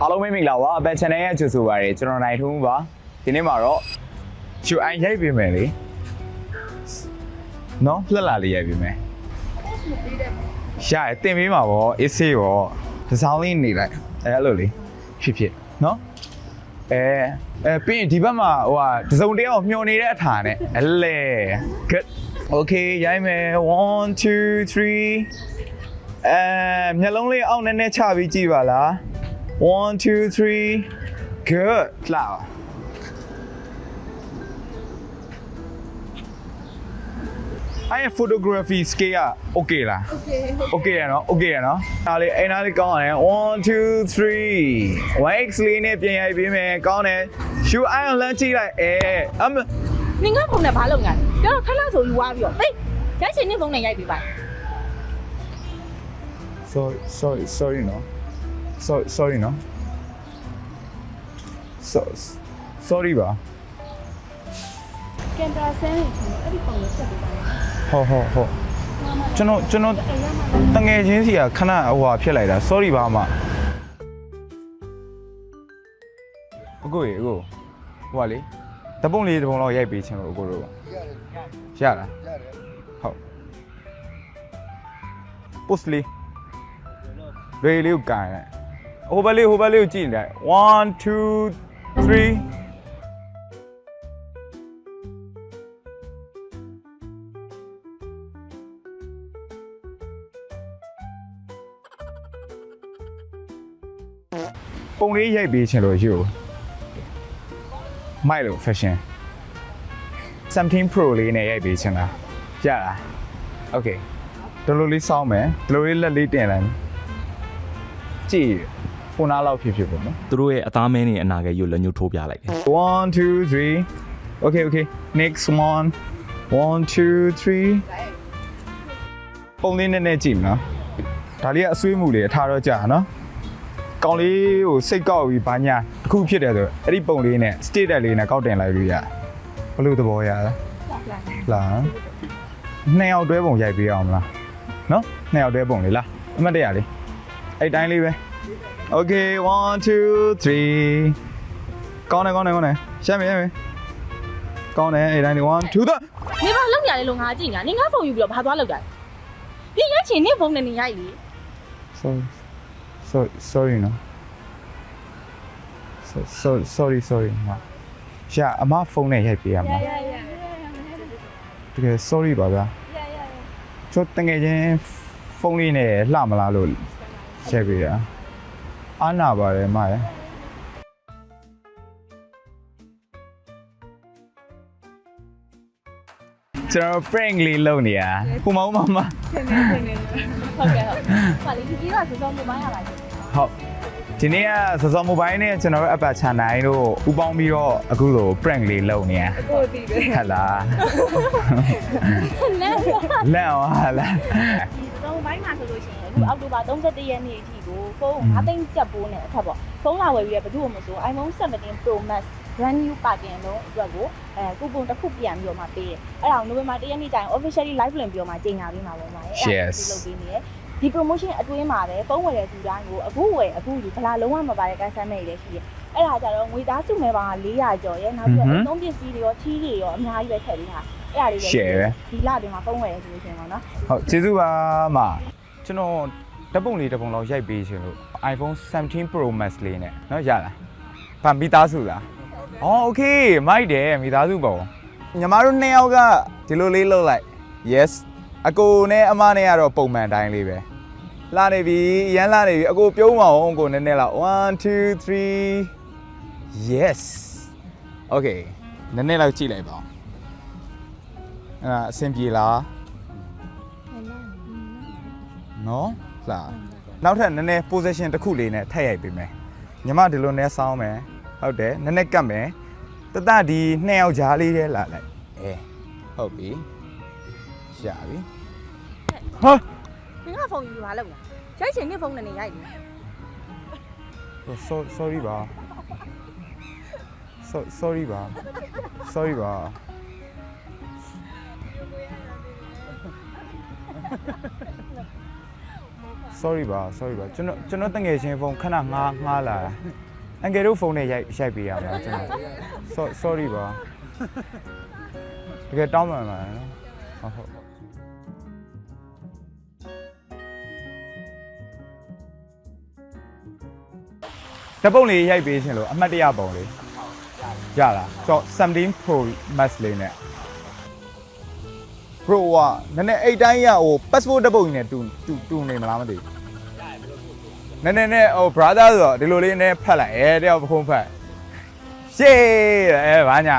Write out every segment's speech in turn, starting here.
အားလုံးပဲမင်္ဂလာပါအပန် channel ရဲ့ကြိုဆိုပါရစေကျွန်တော်နိုင်ထုံးပါဒီနေ့မှာတော့ချူအိုင်ရိုက်ပေးမယ်လေနော်လှက်လာလေးရိုက်ပေးမယ်ရှာရတင်ပေးမှာပေါ့အေးဆေးပေါ့ဒီဆောင်လေးနေလိုက်အဲအဲ့လိုလေးဖြစ်ဖြစ်နော်အဲအဲပြီးရင်ဒီဘက်မှာဟိုဟာတစ်စုံတစ်ယောက်မျောနေတဲ့အထာနဲ့အလဲ good okay ရိုက်မယ်1 2 3အဲမျက်လုံးလေးအောက်နည်းနည်းချပြီးကြည့်ပါလား One, two, three. Good. လာပါအဲ့ photography scale က okay လား okay okay ရနော် okay ရနော်ဒါလေးအဲ့နားလေးကောင်းရတယ်1 2 3 1x လေးနဲ့ပြင်ရိုက်ပေးမယ်ကောင်းတယ် shoe iron လမ်းကြည့်လိုက်အဲအမနင်ကဖုန်းနဲ့ဘာလုပ်ညာလဲပြောတော့ခက်လောက်ဆိုယူသွားပြီးတော့ဟေးရိုက်ချင်နေဖုန်းနဲ့ရိုက်ပြီးပါ sorry sorry sorry နော် sorry sorry နော် so sorry ပါကင်မရာဆင်းနေချင်တယ်အဲ့ဒီဖုန်းကိုဆက်ပြီးပါဟုတ်ဟုတ်ဟုတ်ကျွန်တော်ကျွန်တော်တငယ်ချင်းစီကခဏဟိုဟာဖြစ်လိုက်တာ sorry ပါအမအကိုရေအကိုဟိုဟာလေတပုံလေးတပုံလောက်ရိုက်ပေးချင်လို့အကိုတို့ရလားဟုတ် post လေးရေလေးကိုကန်လိုက် ဟိုဘက်လေးဟိုဘက်လေးကိုကြည့်နေလိုက်1 2 3ပုံလေးရိုက်ပေးချင်လို့ယူမိုက်လို့ fashion 17 Pro လေးနဲ့ရိုက်ပေးချင်လားရလား Okay ဒီလိုလေးစောင်းမယ်ဒီလိုလေးလက်လေးတင်လိုက်ကြည့် ဖုန်းနားလောက်ဖြစ်ဖြစ်ပေါ့နော်သူတို့ရဲ့အသားမဲနေအနာဂတ်ကိုလက်ညှိုးထိုးပြလိုက်တယ် One, two, three. Okay, okay. Next one. One, two, three. ပုံလေးနဲ့နဲ့ကြည့်မနော်ဒါလေးကအဆွေးမှုလေးအထားတော့ကြာနော်ကောင်းလေးကိုစိတ်ကောက်ပြီးဘာညာတစ်ခုဖြစ်တယ်ဆိုအဲ့ဒီပုံလေးနဲ့ state တက်လေးနဲ့ကောက်တင်လိုက်လို့ရဘလို့သဘောရလဲလာနှစ်ယောက်တွဲပုံရိုက်ပေးအောင်မလားနော်နှစ်ယောက်တွဲပုံလေးလားအမှတ်တရလေးအဲ့တိုင်းလေးပဲ Okay 1 2 3ကောင်းတယ်ကောင်းတယ်ကောင်းတယ်ရှမ်းမယ်ရှမ်းမယ်ကောင်းတယ်အဲ့တိုင်းလေး1 2 3နေဘာလုပ်ညာလဲလို့ငါကြည့်ညာနင်ကဖုန်းယူပြီးတော့ဘာသွားလုပ်ကြလဲပြင်ရိုက်ချင်နေဖုန်းနဲ့နင်ရိုက်လေ sorry sorry sorry no so sorry sorry sorry မရှာအမဖုန်းနဲ့ရိုက်ပေးရမှာတကယ် sorry ပါဗျာကျတော့တငယ်ချင်းဖုန်းလေးနဲ့လှမလားလို့ရိုက်ပေးတာ အားနာပါတယ်မရကျွန်တော် prank လေးလုပ်နေရဟိုမဟုတ်မမဟုတ်ကဲ့ဟုတ်ဟာလေဒီကြီးကစောစောမိုဘိုင်းရလာတယ်ဟုတ်ဒီနေ့ကစောစောမိုဘိုင်းနဲ့ကျွန်တော်တို့အပတ်ချန်နိုင်တို့ပူပေါင်းပြီးတော့အခုလို prank လေးလုပ်နေရကိုတီးတယ်ဟတ်လားနဲလန့်အောင်ဟာလား ဒီစောမိုဘိုင်းမှာဆိုလို့ရှိရင်အခုအောက်တိုဘာ31ရက်နေ့အထိကိုဖုန်း5သိန်းကျပ်ပိုးနဲ့အထက်ပေါ့ဖုန်းလာဝယ်ပြီးရဘယ်သူမှမဆို iPhone 17 Pro Max brand new packaging တော့အတွက်ကိုအဲကူပွန်တစ်ခုပြန်ပြီးတော့မှပေးတယ်အဲ့ဒါကို November 1ရက်နေ့ကျရင် officially live လင်ပြီးတော့မှကြေညာပေးမှာပေါ့မှာအဲ့ဒါကိုလုပ်ပေးနေတယ်ဒီ promotion အတွင်းမှာပဲဖုန်းဝယ်တဲ့သူတိုင်းကိုအခုဝယ်အခုယူဗလာလုံးဝမပါတဲ့ customer တွေလည်းရှိတယ်အဲ့ဒါကြတော့ငွေသားစုမဲပါ400ကျော်ရဲနောက်ပြီးတော့အသုံးပစ္စည်းတွေရောထီးတွေရောအများကြီးပဲထည့်ပေးတာ အဲ့ဒါလေးလည်းဒီလတင်မှာဖုန်းဝယ်ရဆိုလို့ရှိရင်ပေါ့နော် ဟုတ်ကျေးဇူးပါမကျွန်တော်ဓာတ်ပုံလေးတစ်ပုံလောက်ရိုက်ပေးရှင်လို့ iPhone 17 Pro Max လေးနဲ့เนาะရလားဗာမိသားစုလားအော်โอเคမိုက်တယ်မိသားစုပုံညီမတို့နှစ်ယောက်ကဒီလိုလေးလုပ်လိုက် yes အကိုနဲ့အမနဲ့ကတော့ပုံမှန်တိုင်းလေးပဲလာနေပြီရမ်းလာနေပြီအကိုပြုံးမအောင်အကိုနည်းနည်းလောက်1 2 3 yes okay နည်းနည်းလောက်ကြည့်လိုက်ပါဦး အဲ့ဒါအဆင်ပြေလားနော်လာနောက်ထပ်နည်းနည်း position တစ်ခုလေးနဲ့ထည့်ရိုက်ပေးမယ်ညီမဒီလိုနဲ့စောင်းမယ်ဟုတ်တယ်နည်းနည်းကတ်မယ်တတဒီနှစ်ယောက်ကြားလေးထဲလာလိုက်အဲဟုတ်ပြီရှာပြီဟာနင်ကဖုန်းယူဘာလုပ်လဲရိုက်ချင်နေဖုန်းနဲ့နင်ရိုက်တယ် so sorry ပါ so sorry ပါ sorry ပါ sorry ပါ sorry ပါကျွန်တော်ကျွန်တော်တငယ်ချင်းဖုန်းခဏငားငားလာတာအန်ကယ်တို့ဖုန်းနဲ့ရိုက်ရိုက်ပေးရမှာကျွန်တော် So- sorry ပါတကယ်တောင်းပန်ပါနော်ဟုတ်ဟုတ်တပုံလေးရိုက်ပေးခြင်းလို့အမှတ်တရပုံလေးရလားဆိုတော့17 Pro Max လေးနဲ့ Pro ကနည်းနည်းအိတ်တိုင်းရဟို passport တစ်ပုတ်ကြီးနဲ့တူတူတူနေမလားမသိဘူးနည်းနည်းနဲ့ဟို brother ဆိုတော့ဒီလိုလေးနဲ့ဖတ်လိုက်အဲတယောက်ဖုန်းဖတ်ရှေးအဲဘာညာ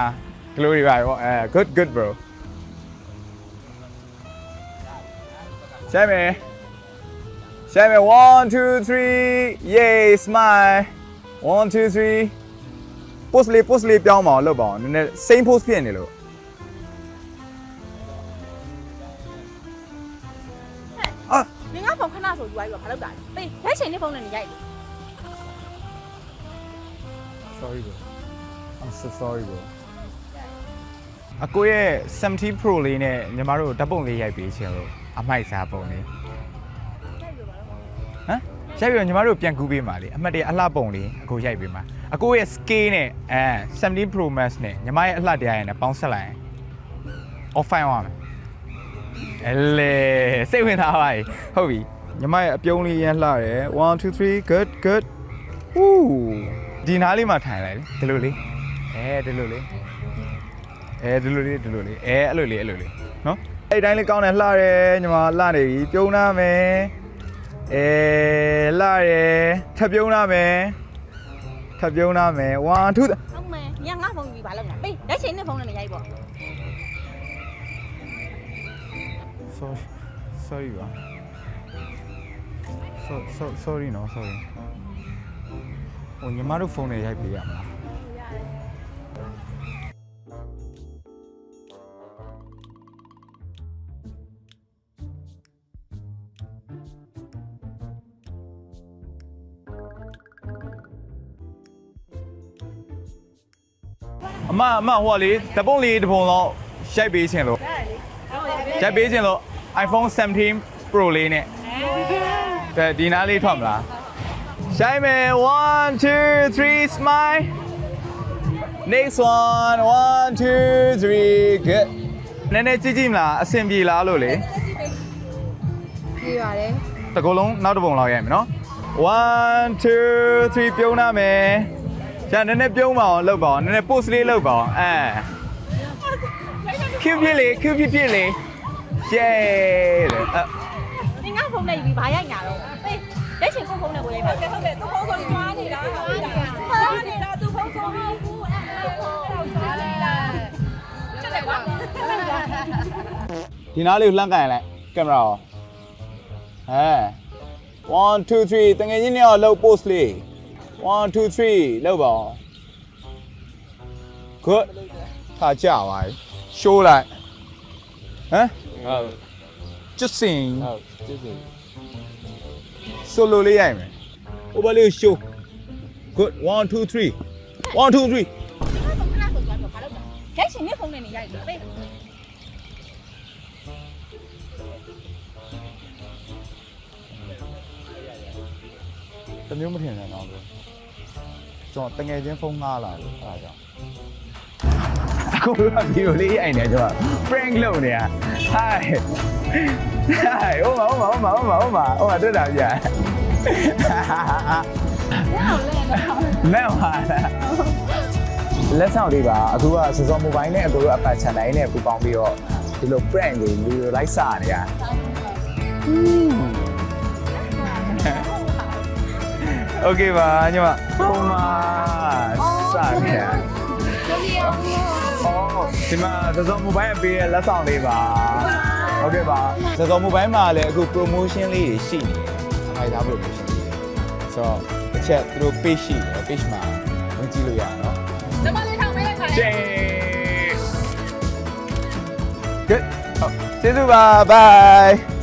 glory ပါရောအဲ good good bro ရှမ်းမယ်ရှမ်းမယ်1 2 3 yay smile 1 2 3 post လေး post လေးပြောင်းပါအောင်လုပ်ပါအောင်နည်းနည်း same post ဖြစ်နေလို့ ကဖုန်းခဏဆိုယူလိုက်ပြီးတော့မလုပ်တာလေပေးရိုက်ချင်တဲ့ဖုန်းနဲ့နေရိုက်လေ sorry bro I'm so sorry bro အကိုရဲ့70 Pro လေးနဲ့ညီမတို့ဓာတ်ပုံလေးရိုက်ပေးချင်လို့အမိုက်စားပုံလေးဟမ်ရိုက်ပြီးတော့ညီမတို့ပြန်ကူးပေးပါလေအမှတ်တရအလှပုံလေးအကိုရိုက်ပေးပါအကိုရဲ့ scale နဲ့အဲ70 Pro Max နဲ့ညီမရဲ့အလှတရားရယ်နဲ့ပေါင်းဆက်လိုက်ရင် off fine သွားမယ်အဲ့လေစိတ်ဝင်စားပါ යි ဟုတ်ပြီ ညီမရဲ့အပြုံးလေးရမ်းလှတယ်1 2 3 good good Woo ဒီနားလေးမှာထိုင်လိုက်လေဒီလိုလေးအဲဒီလိုလေးအဲဒီလိုလေးဒီလိုလေးအဲအဲ့လိုလေးအဲ့လိုလေးနော်အဲ့တိုင်းလေးကောင်းတယ်လှတယ်ညီမလှနေပြီပြုံးနာမယ်အဲလှတယ်ထပ်ပြုံးနာမယ်ထပ်ပြုံးနာမယ်1 2ဟုတ်မယ်ညငါဖုန်းယူပြီးဘာလုပ်လဲပေးရိုက်ချင်တဲ့ဖုန်းနဲ့နေရိုက်ပေါ့ sorry sorry ပါ so so sorry no sorry ဟိုညီမတို့ဖုန်းနဲ့ရိုက်ပေးရမလားအမအမဟိုကလေတပုံးလေးတစ်ပုံတော့ရိုက်ပေးခြင်းလို့ရိုက်ပေးခြင်းလို့ iPhone 17 Pro လေးနဲ့ တဲ့ဒီနားလေးထွက်မလားရှိုင်းမယ်1 2 3 smile next one 1 2 3 good နည်းနည်းကြည့်ကြည့်မလားအဆင်ပြေလားလို့လေပြေးပါတယ်တကူလုံးနောက်တစ်ပုံလောက်ရိုက်မယ်နော်1 2 3ပြုံးနာမယ်ကြာနည်းနည်းပြုံးပါအောင်လုပ်ပါအောင်နည်းနည်း post လေးလုပ်ပါအောင်အဲ cute ဖြစ်လေ cute ဖြစ်ဖြစ်လေ yay လေအ နင်ကဖုန်းနဲ့ယူပြီးဘာရိုက်ညာတော့ပေးရိုက်ချင်ကိုဖုန်းနဲ့ကိုရိုက်ပါဟုတ်တယ်သူဖုန်းဆုံးကြွားနေတာကြွားနေတာသူဖုန်းဆုံးမဟုတ်ဘူးအဲ့ဒါတော့ကြွားနေတာချက်တယ်ကွာဒီနားလေးကိုလှမ်းကန်လိုက်ကင်မရာရောဟဲ1 2 3တငယ်ချင်းတွေရောလှုပ် post လေး1 2 3လှုပ်ပါအောင် good ထားကြပါ show လိုက်ဟမ်ဟုတ် just sing ဟုတ်ကျေးဇူး solo လေးရိုက်မယ် over လေးကို show good 1 2 3 1 2 3ခဏဆိုကြွားပြီးဘာလုပ်လဲရိုက်ချင်တဲ့ဖုန်းနဲ့နေရိုက်ပေးတမျိုးမထင်နဲ့တော့ဘယ်ကျွန်တော်တငယ်ချင်းဖုန်းငှားလာတယ်အဲ့ဒါကြောင့်အခုကဗီဒီယိုလေးရိုက်နေကျွန်တော် prank လုပ်နေတာ hi hi ဟိုမှာဟိုမှာဟိုမှာဟိုမှာဟိုမှာဟိုမှာတွေ့တာပြလ က်ပါလက်ဆောင်လေးပါအခုကစစောမိုဘိုင်းနဲ့အကူတို့အပတ်ချန်တိုင်းနဲ့ပူပေါင်းပြီးတော့ဒီလို prank တွေလူတွေလိုက်စားနေတာ โอเคပါညီမဟိုမှာစနေတာအော်ဒီမှာသစောမိုဘိုင်းအပေးရဲ့လက်ဆောင်လေးပါဟုတ်ကဲ့ပါသစောမိုဘိုင်းမှာလည်းအခု promotion လေးတွေရှိနေ တယ်အမိုက်သား promotion လေးဆိုတော့တစ်ချက်သူတို့ page ရှိတယ် page မှာဝင်ကြည့်လို့ရအောင်နော်ကျမလေးထောင်ပေးလိုက်ပါလေကျေ good ဟုတ်ကျေးဇူးပါ bye